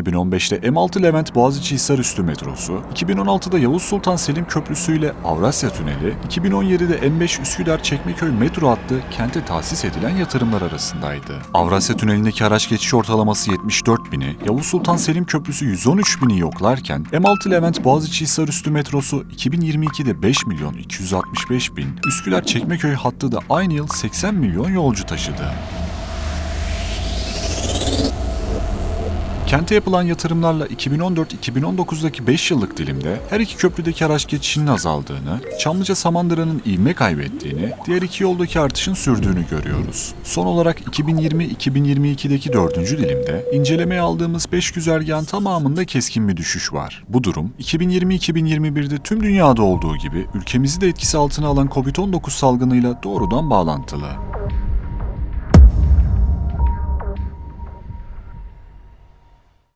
2015'te M6 Levent Boğaziçi Hisarüstü metrosu, 2016'da Yavuz Sultan Selim Köprüsü ile Avrasya Tüneli, 2017'de M5 Üsküdar Çekmeköy metro hattı kente tahsis edilen yatırımlar arasındaydı. Avrasya Tüneli'ndeki araç geçiş ortalaması 74 bini, Yavuz Sultan Selim Köprüsü 113 bini yoklarken M6 Levent Boğaziçi Hisarüstü metrosu 2022'de 5 milyon 265 bin, Üsküdar Çekmeköy hattı da aynı yıl 80 milyon yolcu taşıdı. Kente yapılan yatırımlarla 2014-2019'daki 5 yıllık dilimde her iki köprüdeki araç geçişinin azaldığını, Çamlıca Samandıra'nın ivme kaybettiğini, diğer iki yoldaki artışın sürdüğünü görüyoruz. Son olarak 2020-2022'deki 4. dilimde incelemeye aldığımız 5 güzergahın tamamında keskin bir düşüş var. Bu durum 2020-2021'de tüm dünyada olduğu gibi ülkemizi de etkisi altına alan Covid-19 salgınıyla doğrudan bağlantılı.